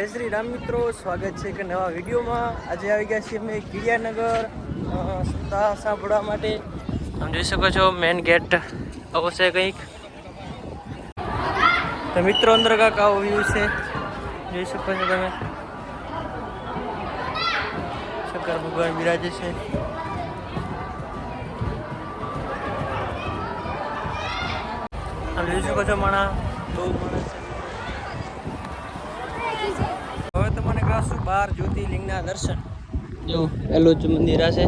જય શ્રી રામ મિત્રો, સ્વાગત છે એક નવા વિડીયોમાં. આજે આવી ગયા છીએ અમે કિડિયાનગર સત્તા સાંભળવા માટે. તમે જોઈ શકો છો મેન ગેટ આવો કંઈક. તો મિત્રો, અંદર કાંક આવો વ્યૂ છે. જોઈ શકો છો તમે. શંકર ભગવાન બિરાજે છે. તમે જોઈ શકો છો, માણા બહુ માણસ છે હવે તમને કરાવશું બાર જ્યોતિર્લિંગના દર્શન. જો પહેલું જ મંદિર હશે.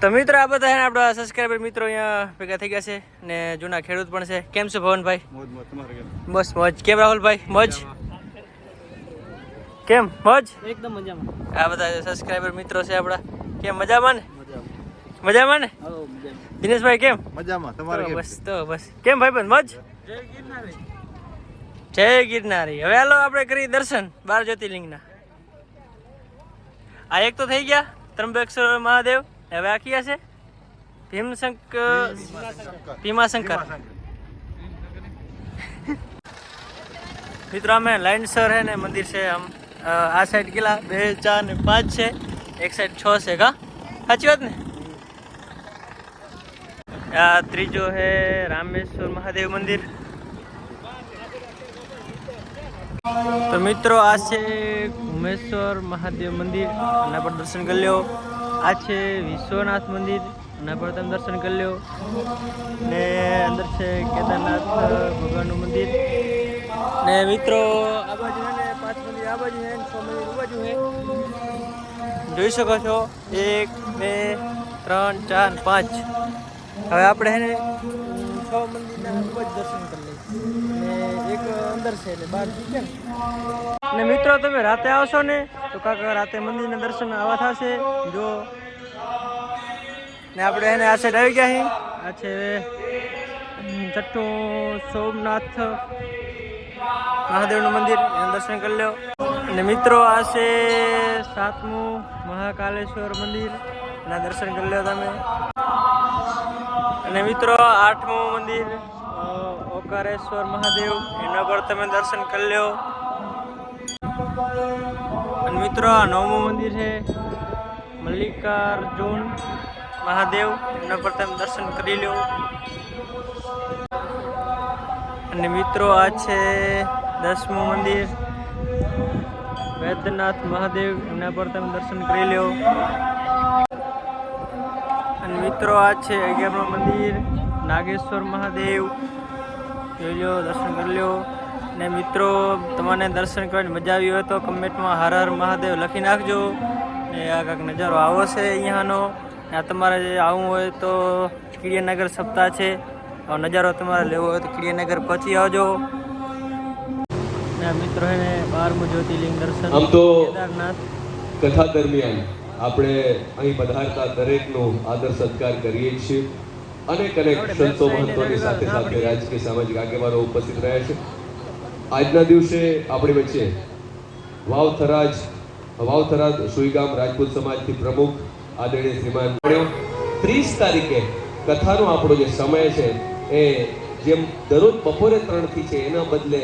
તો મિત્રો આ બધા છે આપણા સબસ્ક્રાઈબર મિત્રો અહીંયા ભેગા થઈ ગયા છે ને જૂના ખેડૂત પણ છે. કેમ છે ભવનભાઈ? મોજ મોજ તમારે કેમ? બસ મોજ. કેમ રાહુલભાઈ? મોજ? કેમ? મોજ? એકદમ મજામાં. આ બધા સબસ્ક્રાઈબર મિત્રો છે આપણા. કેમ મજામાં ને? મજામાં. મજામાં ને? દિનેશભાઈ કેમ? મજામાં. તમારે બસ તો બસ. કેમ ભાઈ બંધ મોજ? જય ગિરનારી. હવે હાલો આપણે કરી દર્શન બાર જ્યોતિર્લિંગના. આ એક તો થઈ ગયા, ત્રંબકેશ્વર મહાદેવ, હવે આ કયા છે ભીમશંકર ભીમાશંકર. મિત્રો અમે લાઇનસર હે ને, મંદિર છે આમ આ સાઈડ કેટલા બે, ચાર ને પાંચ છે. એક સાઈડ છ છે, કા? સાચી વાત ને? આ ત્રીજો હે રામેશ્વર મહાદેવ મંદિર. તો મિત્રો, આ છે ઉમેશ્વર મહાદેવ મંદિર. એના પર દર્શન કરી લ્યો. આ છે વિશ્વનાથ મંદિર. એના પર તમે દર્શન કરી લ્યો. ને અંદર છે કેદારનાથ, ભગવાનનું મંદિર. ને મિત્રો, આ બાજુ ને પાંચ મંદિર, આ બાજુ છે છ મંદિર બાજુ છે. જોઈ શકો છો? એક, બે, ત્રણ, ચાર, પાંચ. હવે આપણે છે ને ઉમ, મંદિરના ખૂબ જ દર્શન કરી લઈએ. એક અંદર છે એટલે બહાર છે ને. મિત્રો તમે રાતે આવશો ને તો કાકા રાતે મંદિરના દર્શન આવા થશે. જો. ને આપણે એને આ સાઈડ આવી ગયા છીએ આ છે ઉમ, સોમનાથ મહાદેવનું મંદિર. એનું દર્શન કરી લો અને મિત્રો આ છે સાતમું મહાકાલેશ્વર મંદિર. એના દર્શન કરી લો તમે. અને મિત્રો, આઠમું મંદિર ઓકારેશ્વર મહાદેવ, એના પર તમે દર્શન કરી લો અને મિત્રો, આ નવમું મંદિર છે, મલ્લિકાર્જુન મહાદેવ, એના પર તમે દર્શન કરી લો અને મિત્રો, આ છે દસમું મંદિર. વૈદ્યનાથ મહાદેવ, એના પર તમે દર્શન કરી લો અને મિત્રો આ છે અગિયારમું મંદિર. નાગેશ્વર મહાદેવ. જોઈ લો દર્શન કરી લો. ને મિત્રો તમને દર્શન કરવાની મજા આવી હોય તો કમેન્ટમાં હર હર મહાદેવ લખી નાખજો. ને આ કાંઈક નજારો આવો છે અહીંયાનો. આ તમારે જે આવવું હોય તો કિડિયાનગર સપ્તાહ છે. નજારો તમારે લેવો હોય તો કિડિયાનગર પહોંચી આવજો. મિત્રો એને બારમું જ્યોતિર્લિંગ દર્શન. આમ તો કેદારનાથ. કથા દરમિયાન આપણે અહીં પધારતા દરેકનો આદર સત્કાર કરીએ છીએ અનેક અનેક સંતો મહંતોની સાથે સાથે રાજકીય સામાજિક આગેવાનો ઉપસ્થિત રહ્યા છે. આજના દિવસે આપણી વચ્ચે વાવથરાજ વાવથરાજ સુઈગામ રાજપૂત સમાજથી પ્રમુખ આદરણીય શ્રીમાન ત્રીસ તારીખે કથાનો આપણો જે સમય છે એ જેમ દરરોજ બપોરે ત્રણથી છે એના બદલે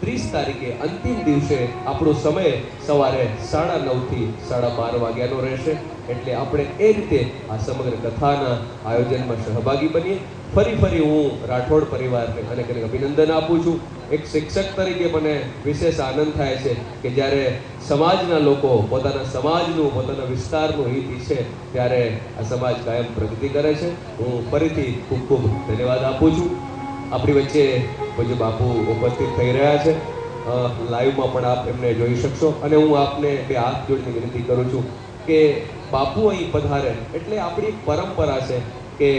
ત્રીસ તારીખે અંતિમ દિવસે આપણો સમય સવારે સાડા નવથી સાડા બાર વાગ્યાનો રહેશે. એટલે આપણે એ રીતે આ સમગ્ર કથાના આયોજનમાં સહભાગી બનીએ. ફરી ફરી હું રાઠોડ પરિવારને કરીને અભિનંદન આપું છું. એક શિક્ષક તરીકે મને વિશેષ આનંદ થાય છે કે જ્યારે સમાજના લોકો પોતાના સમાજનું, પોતાના વિસ્તારનું હિત ઈચ્છે ત્યારે આ સમાજ કાયમ પ્રગતિ કરે છે. હું ફરીથી ખૂબ ખૂબ ધન્યવાદ આપું છું. આપણી વચ્ચે પૂજ્ય બાપુ ઉપસ્થિત થઈ રહ્યા છે લાઈવમાં પણ આપ એમને જોઈ શકશો. અને હું આપને બે હાથ જોડીને વિનંતી કરું છું કે બાપુ અહીં પધારે એટલે આપણી પરંપરા છે કે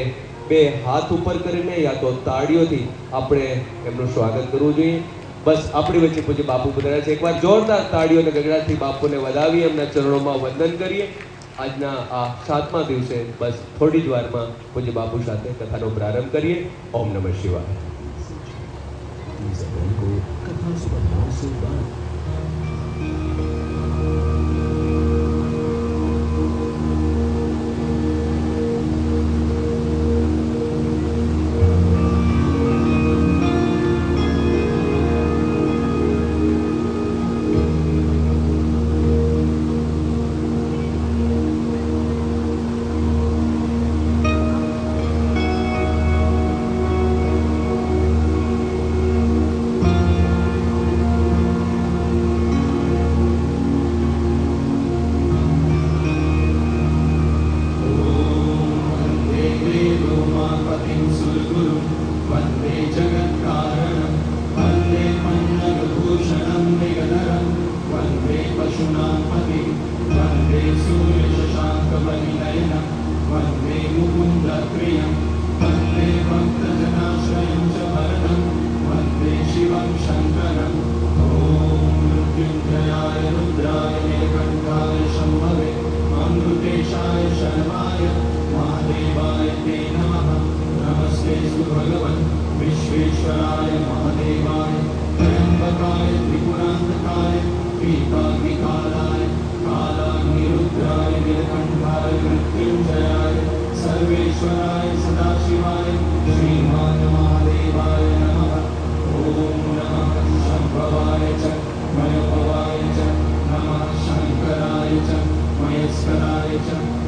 બે હાથ ઉપર કરીને યા તો તાળીઓથી આપણે એમનું સ્વાગત કરવું જોઈએ. બસ આપણી વચ્ચે પૂજ્ય બાપુ પધાર્યા છે. એકવાર જોરદાર તાળીઓ અને ગગડાથી બાપુને વધાવી એમના ચરણોમાં વંદન કરીએ. આજના આ સાતમા દિવસે બસ થોડી જ વારમાં પૂજ્ય બાપુ સાથે કથાનો પ્રારંભ કરીએ. ઓમ નમઃ શિવાય. મિત્રો पतिं सुरगुरुं वन्दे जगत्कारणं वन्दे मन्नगभूषणं निगनरं वन्दे पशूनां पतिं वन्दे सूर्यशशाङ्कमनिनयनं वन्दे मुकुन्द विश्वेश्वरभगवन् विश्वेश्वराय महादेवाय त्र्यम्बकाय त्रिपुरान्तकाय पीताग्निकालाय कालाग्निरुद्राय नीलकण्ठाय मृत्युञ्जयाय सर्वेश्वराय सदाशिवाय श्रीमान् महादेवाय नमः ॐ नमः शम्भवाय च मयपवाय च नमः शङ्कराय च मयस्कराय च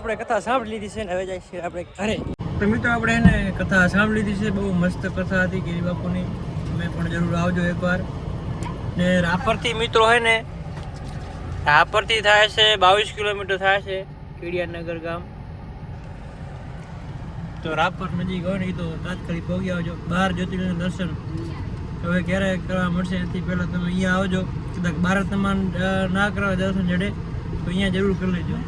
આપણે કથા સાંભળી લીધી છે ને હવે જાય છે આપણે ઘરે. તો મિત્રો આપણે એને કથા સાંભળી લીધી છે, બહુ મસ્ત કથા હતી ગિરી બાપુની. તમે પણ જરૂર આવજો એકવાર. ને રાપરથી મિત્રો હોય ને, રાપરથી થાય છે, બાવીસ કિલોમીટર થાય છે, કીડિયાનગર ગામ. તો રાપર નજીક હોય ને એ તો તાત્કાલિક પહોંચી આવજો. બાર જ્યોતિર્લિંગ દર્શન હવે ક્યારે કરવા મળશે, એથી પહેલાં તમે અહીંયા આવજો. કદાચ બાર તમારે ના કરવા દર્શન જડે તો અહીંયા જરૂર કરી લેજો.